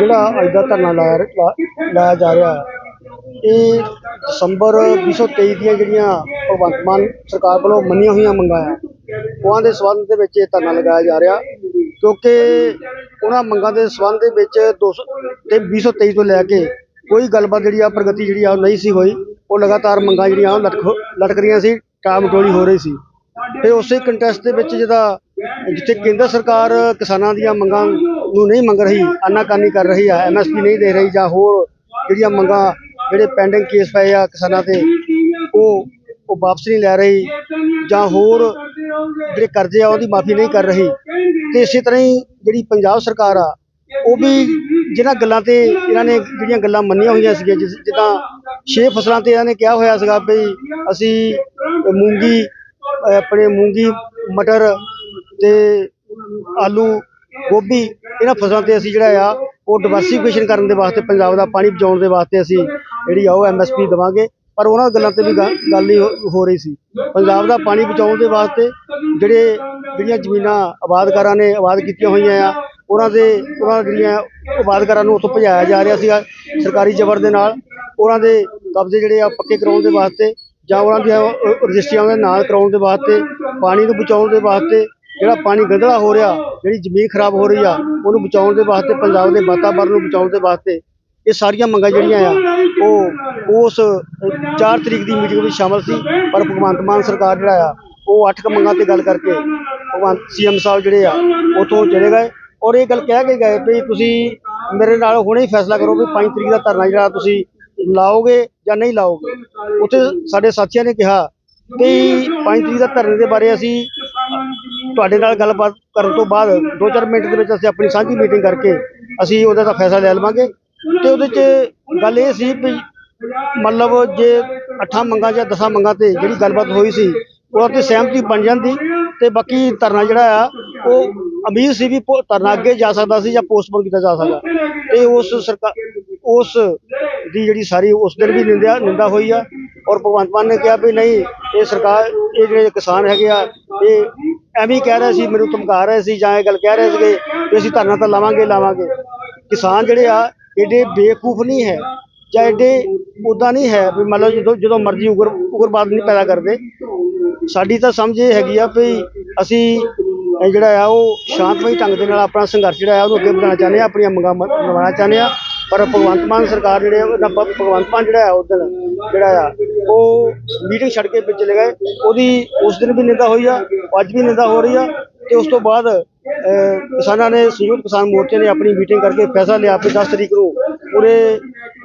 ਜਿਹੜਾ ਅੱਜ ਦਾ ਧਰਨਾ ਲਾਇਆ ਲਾ- ਲਾਇਆ ਜਾ ਰਿਹਾ ਹੈ, ਇਹ ਦਸੰਬਰ 2023 ਦੀਆਂ ਜਿਹੜੀਆਂ ਭਗਵੰਤ ਮਾਨ ਸਰਕਾਰ ਵੱਲੋਂ ਮੰਨੀਆਂ ਹੋਈਆਂ ਮੰਗਾਂ ਆ ਉਹਨਾਂ ਦੇ ਸਬੰਧ ਦੇ ਵਿੱਚ ਇਹ ਧਰਨਾ ਲਗਾਇਆ ਜਾ ਰਿਹਾ ਕਿਉਂਕਿ ਉਹਨਾਂ ਮੰਗਾਂ ਦੇ ਸਬੰਧ ਦੇ ਵਿੱਚ 200 ਤੇ 2023 ਤੋਂ ਲੈ ਕੇ ਕੋਈ ਗੱਲਬਾਤ ਜਿਹੜੀ ਆ ਪ੍ਰਗਤੀ ਜਿਹੜੀ ਆ ਉਹ ਨਹੀਂ ਸੀ ਹੋਈ। ਉਹ ਲਗਾਤਾਰ ਮੰਗਾਂ ਜਿਹੜੀਆਂ ਉਹ ਲਟਕ ਲਟਕ ਰਹੀਆਂ ਸੀ ਟਾਮ ਟੋਲੀ ਹੋ ਰਹੀ ਸੀ। ਤੇ ਉਸੇ ਕੰਟੈਸਟ ਦੇ ਵਿੱਚ ਜਿਹਦਾ ਜਿੱਥੇ ਕੇਂਦਰ ਸਰਕਾਰ ਕਿਸਾਨਾਂ ਦੀਆਂ ਮੰਗਾਂ ਨੂੰ ਨਹੀਂ ਮੰਗ ਰਹੀ, ਆਨਾਕਾਨੀ ਕਰ ਰਹੀ ਆ ਐਮਐਸਪੀ ਨਹੀਂ ਦੇ ਰਹੀ ਜਾਂ ਹੋਰ ਜਿਹੜੀਆਂ ਮੰਗਾਂ, ਜਿਹੜੇ ਪੈਂਡਿੰਗ ਕੇਸ ਪਏ ਆ ਕਿਸਾਨਾਂ ਤੇ, ਉਹ ਉਹ ਵਾਪਸ ਨਹੀਂ ਲੈ ਰਹੀ ਜਾਂ ਹੋਰ ਜਿਹੜੇ ਕਰਜ਼ੇ ਆ ਉਹਦੀ ਮਾਫੀ ਨਹੀਂ ਕਰ ਰਹੀ। ਤੇ ਇਸੇ ਤਰ੍ਹਾਂ ਹੀ ਜਿਹੜੀ ਪੰਜਾਬ ਸਰਕਾਰ ਆ, ਉਹ ਵੀ ਜਿਹਨਾਂ ਗੱਲਾਂ ਤੇ ਇਹਨਾਂ ਨੇ ਜਿਹੜੀਆਂ ਗੱਲਾਂ ਮੰਨੀਆਂ ਹੋਈਆਂ ਸੀਗੀਆਂ, ਜਿਸ, ਜਿੱਦਾਂ ਛੇ ਫਸਲਾਂ ਤੇ ਇਹਨਾਂ ਨੇ ਕਿਹਾ ਹੋਇਆ ਸੀਗਾ ਵੀ ਅਸੀਂ ਮੂੰਗੀ ਆਪਣੇ ਮੂੰਗੀ, ਮਟਰ ਤੇ ਆਲੂ ਗੋਭੀ, ਇਹਨਾਂ ਫਸਲਾਂ ਤੇ ਅਸੀਂ ਜਿਹੜਾ ਆ, ਉਹ ਡਿਵਰਸੀਫਿਕੇਸ਼ਨ ਕਰਨ ਦੇ ਵਾਸਤੇ, ਪੰਜਾਬ ਦਾ ਪਾਣੀ ਬਚਾਉਣ ਦੇ ਵਾਸਤੇ ਅਸੀਂ ਜਿਹੜੀ ਆ, ਉਹ ਐਮਐਸਪੀ ਦੇਵਾਂਗੇ। ਪਰ ਉਹਨਾਂ ਗੱਲਾਂ ਤੇ ਵੀ ਗ- ਗੱਲ ਨਹੀਂ ਹੋ- ਹੋ ਰਹੀ ਸੀ। ਪੰਜਾਬ ਦਾ ਪਾਣੀ ਬਚਾਉਣ ਦੇ ਵਾਸਤੇ ਜਿਹੜੇ ਜਿਹੜੀਆਂ ਜ਼ਮੀਨਾਂ ਆਬਾਦਕਾਰਾਂ ਨੇ ਆਬਾਦ ਕੀਤੀਆਂ ਹੋਈਆਂ ਆ, ਉਹਨਾਂ ਦੇ, ਉਹਨਾਂ ਜਿਹੜੀਆਂ ਆਬਾਦਕਾਰਾਂ ਨੂੰ ਉੱਥੋਂ ਭਜਾਇਆ ਜਾ ਰਿਹਾ ਸੀਗਾ ਸਰਕਾਰੀ ਜ਼ਬਰ ਦੇ ਨਾਲ, ਉਹਨਾਂ ਦੇ ਕਬਜ਼ੇ ਜਿਹੜੇ ਆ, ਪੱਕੇ ਕਰਾਉਣ ਦੇ ਵਾਸਤੇ ਜਾਂ ਉਹਨਾਂ ਦੀਆਂ ਅ- ਰਜਿਸਟਰੀਆਂ ਦੇ ਨਾਲ ਕਰਾਉਣ ਦੇ ਵਾਸਤੇ, ਪਾਣੀ ਨੂੰ ਬਚਾਉਣ ਦੇ ਵਾਸਤੇ ਜਿਹੜਾ ਪਾਣੀ ਗੰਧਲਾ ਹੋ ਰਿਹਾ, ਜਿਹੜੀ ਜ਼ਮੀਨ ਖਰਾਬ ਹੋ ਰਹੀ ਆ, ਉਹਨੂੰ ਬਚਾਉਣ ਦੇ ਵਾਸਤੇ, ਪੰਜਾਬ ਦੇ ਵਾਤਾਵਰਣ ਨੂੰ ਬਚਾਉਣ ਦੇ ਵਾਸਤੇ ਇਹ ਸਾਰੀਆਂ ਮੰਗਾਂ ਜਿਹੜੀਆਂ ਆ, ਉਹ ਉਸ 4 ਤਰੀਕ ਦੀ ਮੀਟਿੰਗ ਵਿੱਚ ਸ਼ਾਮਲ ਸੀ, ਪਰ ਭਗਵੰਤ ਮਾਨ ਸਰਕਾਰ ਜਿਹੜਾ ਆ, ਉਹ ਅੱਠ ਕੁ ਮੰਗਾਂ ਤੇ ਗੱਲ ਕਰਕੇ ਭਗਵੰਤ ਸੀਐਮ ਸਾਹਿਬ ਜਿਹੜੇ ਆ, ਉਥੋਂ ਚਲੇ ਗਏ। ਔਰ ਇਹ ਗੱਲ ਕਹਿ ਕੇ ਗਏ ਵੀ ਤੁਸੀਂ ਮੇਰੇ ਨਾਲ ਹੁਣੇ ਹੀ ਫੈਸਲਾ ਕਰੋ ਵੀ 5 ਤਰੀਕ ਦਾ ਧਰਨਾ ਜਿਹੜਾ ਤੁਸੀਂ ਲਾਓਗੇ ਜਾਂ ਨਹੀਂ ਲਾਓਗੇ। ਉੱਥੇ ਸਾਡੇ ਸਾਥੀਆਂ ਨੇ ਕਿਹਾ ਵੀ 5 ਤਰੀਕ ਦਾ ਧਰਨੇ ਦੇ ਬਾਰੇ ਅਸੀਂ ਤੁਹਾਡੇ ਨਾਲ ਗੱਲਬਾਤ ਕਰਨ ਤੋਂ ਬਾਅਦ 2-4 ਮਿੰਟ ਦੇ ਵਿੱਚ ਅਸੀਂ ਆਪਣੀ ਸਾਂਝੀ ਮੀਟਿੰਗ ਕਰਕੇ ਅਸੀਂ ਉਹਦਾ ਦਾ ਫੈਸਲਾ ਲੈ ਲਵਾਂਗੇ। ਤੇ ਉਹਦੇ 'ਚ ਗੱਲ ਇਹ ਸੀ ਵੀ ਮਤਲਬ ਜੇ ਅੱਠਾਂ ਮੰਗਾਂ ਜਾਂ ਦਸਾਂ ਮੰਗਾਂ ਤੇ ਜਿਹੜੀ ਗੱਲਬਾਤ ਹੋਈ ਸੀ, ਉਹ ਤੇ ਸਹਿਮਤੀ ਬਣ ਜਾਂਦੀ ਤੇ ਬਾਕੀ ਧਰਨਾ ਜਿਹੜਾ ਆ, ਉਹ ਅਮੀਰ ਸੀ ਵੀ ਪੋ- ਧਰਨਾ ਅੱਗੇ ਜਾ ਸਕਦਾ ਸੀ ਜਾਂ ਪੋਸਟਪੋਨ ਕੀਤਾ ਜਾ ਸਕਦਾ। ਤੇ ਉਸ ਸਰਕਾਰ ਉਸ ਦੀ ਜਿਹੜੀ ਸਾਰੀ ਉਸ ਦਿਨ ਵੀ ਨਿੰਦਿਆ, ਨਿੰਦਾ ਹੋਈ ਆ। ਔਰ ਭਗਵੰਤ ਮਾਨ ਨੇ ਕਿਹਾ ਵੀ ਨਹੀਂ, ਇਹ ਸਰਕਾਰ, ਇਹ ਜਿਹੜੇ ਕਿਸਾਨ ਹੈਗੇ ਆ, ਇਹ ਐਵੇਂ ਹੀ ਕਹਿ ਰਹੇ ਸੀ, ਮੈਨੂੰ ਧਮਕਾ ਰਹੇ ਸੀ ਜਾਂ ਇਹ ਗੱਲ ਕਹਿ ਰਹੇ ਸੀਗੇ ਵੀ ਅਸੀਂ ਧਰਨਾ ਤਾਂ ਲਾਵਾਂਗੇ ਲਾਵਾਂਗੇ। ਕਿਸਾਨ ਜਿਹੜੇ ਆ, ਏਡੇ ਬੇਵਕੂਫ ਨਹੀਂ ਹੈ ਜਾਂ ਏਡੇ ਉਦਾਂ ਨਹੀਂ ਹੈ ਵੀ ਮੰਨ ਲਓ ਜਦੋਂ ਜਦੋਂ ਮਰਜ਼ੀ ਉਗਰ, ਉਗਰਵਾਦ ਨਹੀਂ ਪੈਦਾ ਕਰਦੇ। ਸਾਡੀ ਤਾਂ ਸਮਝ ਇਹ ਹੈਗੀ ਆ ਵੀ ਅਸੀਂ ਜਿਹੜਾ ਆ, ਉਹ ਸ਼ਾਂਤਮਈ ਢੰਗ ਦੇ ਨਾਲ ਆਪਣਾ ਸੰਘਰਸ਼ ਜਿਹੜਾ ਆ, ਉਹਨੂੰ ਅੱਗੇ ਵਧਾਉਣਾ ਚਾਹੁੰਦੇ ਆ, ਆਪਣੀਆਂ ਮੰਗਾਂ ਮ- ਮਨਵਾਉਣਾ ਚਾਹੁੰਦੇ ਆ। ਪਰ ਭਗਵੰਤ ਮਾਨ ਸਰਕਾਰ ਜਿਹੜੇ ਆ, ਉਹਦਾ ਭਗਵੰਤ ਮਾਨ ਜਿਹੜਾ ਆ ਉਦੋਂ ਜਿਹੜਾ ਆ, ਉਹ ਮੀਟਿੰਗ ਛੱਡ ਕੇ ਪਿੱਛੇ ਲਗਾਏ ਉਹਦੀ ਉਸ ਦਿਨ ਵੀ ਨਿੰਦਾ ਹੋਈ ਆ, ਅੱਜ ਵੀ ਨਿੰਦਾ ਹੋ ਰਹੀ ਆ ਤੇ ਉਸ ਤੋਂ ਬਾਅਦ ਕਿਸਾਨਾਂ ਨੇ, ਸੰਯੁਕਤ ਕਿਸਾਨ ਮੋਰਚੇ ਨੇ ਆਪਣੀ ਮੀਟਿੰਗ ਕਰਕੇ ਫੈਸਲਾ ਲਿਆ ਕਿ 10 ਤਰੀਕ ਨੂੰ ਪੂਰੇ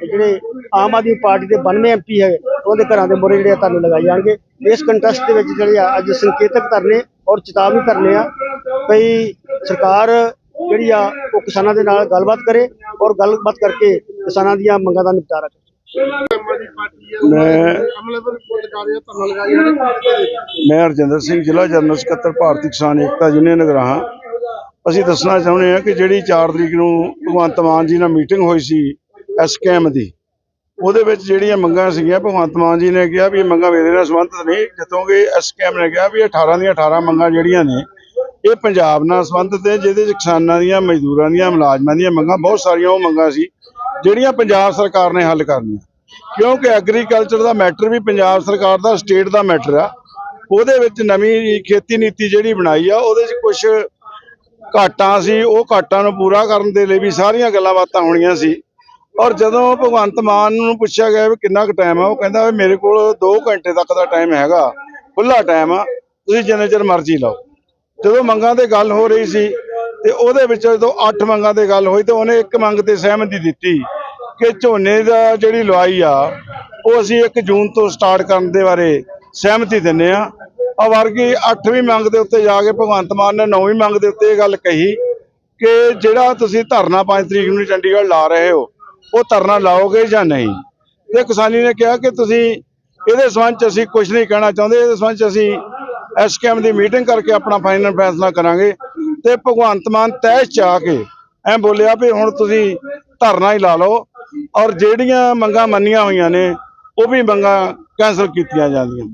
ਜਿਹੜੇ ਆਮ ਆਦਮੀ ਪਾਰਟੀ ਦੇ 92 ਐਮਪੀ ਹੈ ਉਹਦੇ ਘਰਾਂ ਦੇ ਮੋਰੇ ਜਿਹੜੇ ਆ ਧਰਨੇ ਲਗਾਏ ਜਾਣਗੇ। ਇਸ ਕੰਟੈਸਟ ਦੇ ਵਿੱਚ ਜਿਹੜੇ ਆ, ਅੱਜ ਸੰਕੇਤਕ ਧਰਨੇ ਔਰ ਚੇਤਾਵਨੀ ਧਰਨੇ ਆ। ਭਈ ਸਰਕਾਰ ਜਿਹੜੀ ਆ, ਉਹ ਕਿਸਾਨਾਂ ਦੇ ਨਾਲ ਗੱਲਬਾਤ ਕਰੇ ਔਰ ਗੱਲਬਾਤ ਕਰਕੇ ਕਿਸਾਨਾਂ ਦੀਆਂ ਮੰਗਾਂ ਦਾ ਨਿਪਟਾਰਾ ਕਰੇ ਮੈਂ ਮੈਂ ਸਿੰਘ, ਜ਼ਿਲ੍ਹਾ ਜਨਰਲ ਸਕੱਤਰ, ਭਾਰਤੀ ਕਿਸਾਨ ਏਕਤਾ ਯੂਨੀਅਨ ਨਗਰਾਹਾ। ਅਸੀਂ ਦੱਸਣਾ ਚਾਹੁੰਦੇ ਹਾਂ ਕਿ ਜਿਹੜੀ 4 ਤਰੀਕ ਨੂੰ ਭਗਵੰਤ ਮਾਨ ਜੀ ਨਾਲ ਮੀਟਿੰਗ ਹੋਈ ਸੀ ਐਸਕੇਐਮ ਦੀ, ਉਹਦੇ ਵਿੱਚ ਜਿਹੜੀਆਂ ਮੰਗਾਂ ਸੀਗੀਆਂ, ਭਗਵੰਤ ਮਾਨ ਜੀ ਨੇ ਕਿਹਾ ਵੀ ਇਹ ਮੰਗਾਂ ਮੇਰੇ ਨਾਲ ਸੰਬੰਧਿਤ ਨਹੀਂ ਜਦੋਂ ਕਿ ਐਸਕੇਐਮ ਨੇ ਕਿਹਾ ਵੀ ਇਹ 18 ਦੀਆਂ 18 ਮੰਗਾਂ ਜਿਹੜੀਆਂ ਨੇ ਇਹ ਪੰਜਾਬ ਨਾਲ ਸੰਬੰਧਿਤ ਹੈ ਜਿਹਦੇ ਵਿੱਚ ਕਿਸਾਨਾਂ ਦੀਆਂ, ਮਜ਼ਦੂਰਾਂ ਦੀਆਂ, ਮੁਲਾਜ਼ਮਾਂ ਦੀਆਂ ਮੰਗਾਂ, ਬਹੁਤ ਸਾਰੀਆਂ ਉਹ ਮੰਗਾਂ ਸੀ, ਜਿਹੜੀਆਂ ਪੰਜਾਬ ਸਰਕਾਰ ਨੇ ਹੱਲ ਕਰਨੀਆਂ। ਕਿਉਂਕਿ ਐਗਰੀਕਲਚਰ ਦਾ ਮੈਟਰ ਵੀ ਪੰਜਾਬ ਸਰਕਾਰ ਦਾ ਸਟੇਟ ਦਾ ਮੈਟਰ ਆ। ਉਹਦੇ ਵਿੱਚ ਨਵੀਂ ਖੇਤੀ ਨੀਤੀ ਜਿਹੜੀ ਬਣਾਈ ਆ, ਉਹਦੇ 'ਚ ਕੁਝ ਘਾਟਾਂ ਸੀ, ਉਹ ਘਾਟਾਂ ਨੂੰ ਪੂਰਾ ਕਰਨ ਦੇ ਲਈ ਵੀ ਸਾਰੀਆਂ ਗੱਲਾਂ ਬਾਤਾਂ ਹੋਣੀਆਂ ਸੀ। ਔਰ ਜਦੋਂ ਭਗਵੰਤ ਮਾਨ ਨੂੰ ਪੁੱਛਿਆ ਗਿਆ ਵੀ ਕਿੰਨਾ ਕੁ ਟਾਈਮ ਆ, ਉਹ ਕਹਿੰਦਾ ਵੀ ਮੇਰੇ ਕੋਲ 2 ਘੰਟੇ ਤੱਕ ਦਾ ਟਾਈਮ ਹੈਗਾ ਖੁੱਲਾ ਟਾਈਮ ਆ, ਤੁਸੀਂ ਜਿੰਨੇ ਚਿਰ ਮਰਜ਼ੀ ਲਾਓ। ਜਦੋਂ ਮੰਗਾਂ ਤੇ ਗੱਲ ਹੋ ਰਹੀ ਸੀ ਤੇ ਉਹਦੇ ਵਿੱਚ ਜਦੋਂ 8 ਮੰਗਾਂ ਤੇ ਗੱਲ ਹੋਈ ਤੇ ਉਹਨੇ ਇੱਕ ਮੰਗ ਤੇ ਸਹਿਮਤੀ ਦਿੱਤੀ ਕਿ ਝੋਨੇ ਦਾ ਜਿਹੜੀ ਲਵਾਈ ਆ, ਉਹ ਅਸੀਂ 1 ਜੂਨ ਤੋਂ ਸਟਾਰਟ ਕਰਨ ਦੇ ਬਾਰੇ ਸਹਿਮਤੀ ਦਿੰਨੇ ਆ ਆ ਵਰਗੀ 8ਵੀਂ ਮੰਗ ਦੇ ਉੱਤੇ ਜਾ ਕੇ ਭਗਵੰਤ ਮਾਨ ਨੇ 9ਵੀਂ ਮੰਗ ਦੇ ਉੱਤੇ ਇਹ ਗੱਲ ਕਹੀ ਕਿ ਜਿਹੜਾ ਤੁਸੀਂ ਧਰਨਾ 5 ਤਰੀਕ ਨੂੰ ਚੰਡੀਗੜ੍ਹ ਲਾ ਰਹੇ ਹੋ, ਉਹ ਧਰਨਾ ਲਾਓਗੇ ਜਾਂ ਨਹੀਂ? ਤੇ ਕਿਸਾਨੀ ਨੇ ਕਿਹਾ ਕਿ ਤੁਸੀਂ ਇਹਦੇ ਸੰਬੰਧ ਚ ਅਸੀਂ ਕੁਝ ਨਹੀਂ ਕਹਿਣਾ ਚਾਹੁੰਦੇ, ਇਹਦੇ ਸੰਬੰਧ ਚ ਅਸੀਂ ਐਸਕੇਐਮ ਦੀ ਮੀਟਿੰਗ ਕਰਕੇ ਆਪਣਾ ਫਾਈਨਲ ਫੈਸਲਾ ਕਰਾਂਗੇ ਤੇ ਭਗਵੰਤ ਮਾਨ ਤੈਅ ਚ ਆ ਕੇ ਐ ਬੋਲਿਆ ਵੀ ਹੁਣ ਤੁਸੀਂ ਧਰਨਾ ਹੀ ਲਾ ਲਓ ਔਰ ਜਿਹੜੀਆਂ ਮੰਗਾਂ ਮੰਨੀਆਂ ਹੋਈਆਂ ਨੇ, ਉਹ ਵੀ ਮੰਗਾਂ ਕੈਂਸਲ ਕੀਤੀਆਂ ਜਾਂਦੀਆਂ।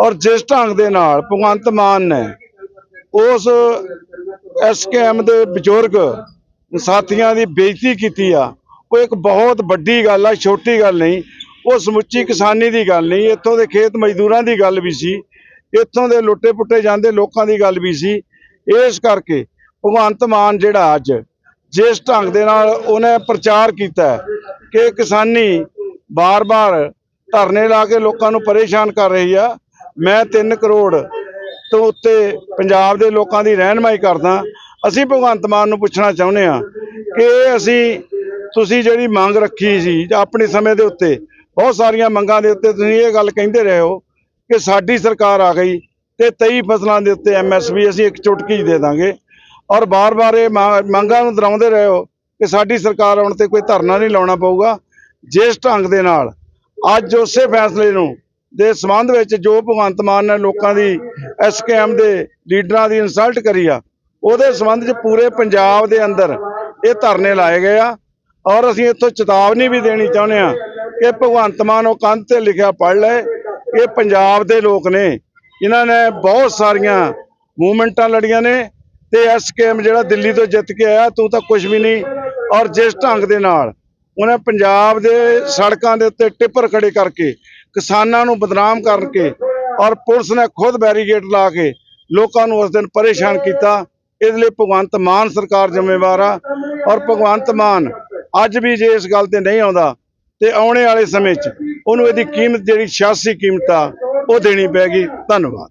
ਔਰ ਜਿਸ ਢੰਗ ਦੇ ਨਾਲ ਭਗਵੰਤ ਮਾਨ ਨੇ ਉਸ ਐਸਕੇਐਮ ਦੇ ਬਜ਼ੁਰਗ ਸਾਥੀਆਂ ਦੀ ਬੇਇੱਜ਼ਤੀ ਕੀਤੀ ਆ, ਉਹ ਇੱਕ ਬਹੁਤ ਵੱਡੀ ਗੱਲ ਆ, ਛੋਟੀ ਗੱਲ ਨਹੀਂ, ਉਹ ਸਮੁੱਚੀ ਕਿਸਾਨੀ ਦੀ ਗੱਲ ਨਹੀਂ, ਇੱਥੋਂ ਦੇ ਖੇਤ ਮਜ਼ਦੂਰਾਂ ਦੀ ਗੱਲ ਵੀ ਸੀ। ਇੱਥੋਂ ਦੇ ਲੁੱਟੇ ਪੁੱਟੇ ਜਾਂਦੇ ਲੋਕਾਂ ਦੀ ਗੱਲ ਵੀ ਸੀ। ਇਸ ਕਰਕੇ ਭਗਵੰਤ ਮਾਨ ਜਿਹੜਾ ਅੱਜ ਜਿਸ ਢੰਗ ਦੇ ਨਾਲ ਉਹਨੇ ਪ੍ਰਚਾਰ ਕੀਤਾ ਕਿ ਕਿਸਾਨੀ ਬਾਰ-ਬਾਰ ਧਰਨੇ ਲਾ ਕੇ ਲੋਕਾਂ ਨੂੰ ਪਰੇਸ਼ਾਨ ਕਰ ਰਹੀ ਆ, ਮੈਂ 3 ਕਰੋੜ ਤੋਂ ਉੱਤੇ ਪੰਜਾਬ ਦੇ ਲੋਕਾਂ ਦੀ ਰਹਿਨਮਾਈ ਕਰਦਾ। ਅਸੀਂ ਭਗਵੰਤ ਮਾਨ ਨੂੰ ਪੁੱਛਣਾ ਚਾਹੁੰਦੇ ਆ ਕਿ ਇਹ ਅਸੀਂ, ਤੁਸੀਂ ਜਿਹੜੀ ਮੰਗ ਰੱਖੀ ਸੀ ਆਪਣੇ ਸਮੇਂ ਦੇ ਉੱਤੇ, ਬਹੁਤ ਸਾਰੀਆਂ ਮੰਗਾਂ ਦੇ ਉੱਤੇ ਤੁਸੀਂ ਇਹ ਗੱਲ ਕਹਿੰਦੇ ਰਹੇ ਹੋ ਕਿ ਸਾਡੀ ਸਰਕਾਰ ਆ ਗਈ ਤੇ 23 ਫਸਲਾਂ ਦੇ ਉੱਤੇ ਐਮਐਸਪੀ ਅਸੀਂ ਇੱਕ ਚੁਟਕੀ ਦੇ ਦਾਂਗੇ। ਔਰ ਬਾਰ-ਬਾਰ ਇਹ ਮਾ- ਮੰਗਾਂ ਨੂੰ ਦਰਾਉਂਦੇ ਰਹੇ ਹੋ ਕਿ ਸਾਡੀ ਸਰਕਾਰ ਆਉਣ ਤੇ ਕੋਈ ਧਰਨਾ ਨਹੀਂ ਲਾਉਣਾ ਪਊਗਾ। ਜਿਸ ਢੰਗ ਦੇ ਨਾਲ ਅੱਜ ਉਸੇ ਫੈਸਲੇ ਨੂੰ ਦੇ ਸੰਬੰਧ ਵਿੱਚ ਜੋ ਭਗਵੰਤ ਮਾਨ ਨੇ ਲੋਕਾਂ ਦੀ ਐਸਕੇਐਮ ਦੇ ਲੀਡਰਾਂ ਦੀ ਇਨਸਲਟ ਕਰੀ ਆ, ਉਹਦੇ ਸੰਬੰਧ 'ਚ ਪੂਰੇ ਪੰਜਾਬ ਦੇ ਅੰਦਰ ਇਹ ਧਰਨੇ ਲਾਏ ਗਏ ਆ। ਔਰ ਅਸੀਂ ਇੱਥੋਂ ਚੇਤਾਵਨੀ ਵੀ ਦੇਣੀ ਚਾਹੁੰਦੇ ਆ ਕਿ ਭਗਵੰਤ ਮਾਨ ਉਹ ਕੰਧ ਤੇ ਲਿਖਿਆ ਪੜ੍ਹ ਲਏ। ਇਹ ਪੰਜਾਬ ਦੇ ਲੋਕ ਨੇ। ਇਹਨਾਂ ਨੇ ਬਹੁਤ ਸਾਰੀਆਂ ਮੂਵਮੈਂਟਾਂ ਲੜੀਆਂ ਨੇ ਤੇ ਐਸਕੇਐਮ ਜਿਹੜਾ ਦਿੱਲੀ ਤੋਂ ਜਿੱਤ ਕੇ ਆਇਆ, ਤੂੰ ਤਾਂ ਕੁਝ ਵੀ ਨਹੀਂ ਔਰ ਜਿਸ ਢੰਗ ਦੇ ਨਾਲ ਉਹਨੇ ਪੰਜਾਬ ਦੇ ਸੜਕਾਂ ਦੇ ਉੱਤੇ ਟਿੱਪਰ ਖੜੇ ਕਰਕੇ, ਕਿਸਾਨਾਂ ਨੂੰ ਬਦਨਾਮ ਕਰਕੇ ਔਰ ਪੁਲਿਸ ਨੇ ਖੁਦ ਬੈਰੀਗੇਡ ਲਾ ਕੇ ਲੋਕਾਂ ਨੂੰ ਉਸ ਦਿਨ ਪਰੇਸ਼ਾਨ ਕੀਤਾ। ਇਹਦੇ ਲਈ ਭਗਵੰਤ ਮਾਨ ਸਰਕਾਰ ਜ਼ਿੰਮੇਵਾਰ ਆ ਔਰ ਭਗਵੰਤ ਮਾਨ ਅੱਜ ਵੀ ਜੇ ਇਸ ਗੱਲ ਤੇ ਨਹੀਂ ਆਉਂਦਾ, ਤੇ ਆਉਣੇ ਵਾਲੇ ਸਮੇਂ 'ਚ ਉਹਨੂੰ ਇਹਦੀ ਕੀਮਤ ਜਿਹੜੀ 86 ਕੀਮਤ ਆ ਉਹ ਦੇਣੀ ਪੈਗੀ ਧੰਨਵਾਦ।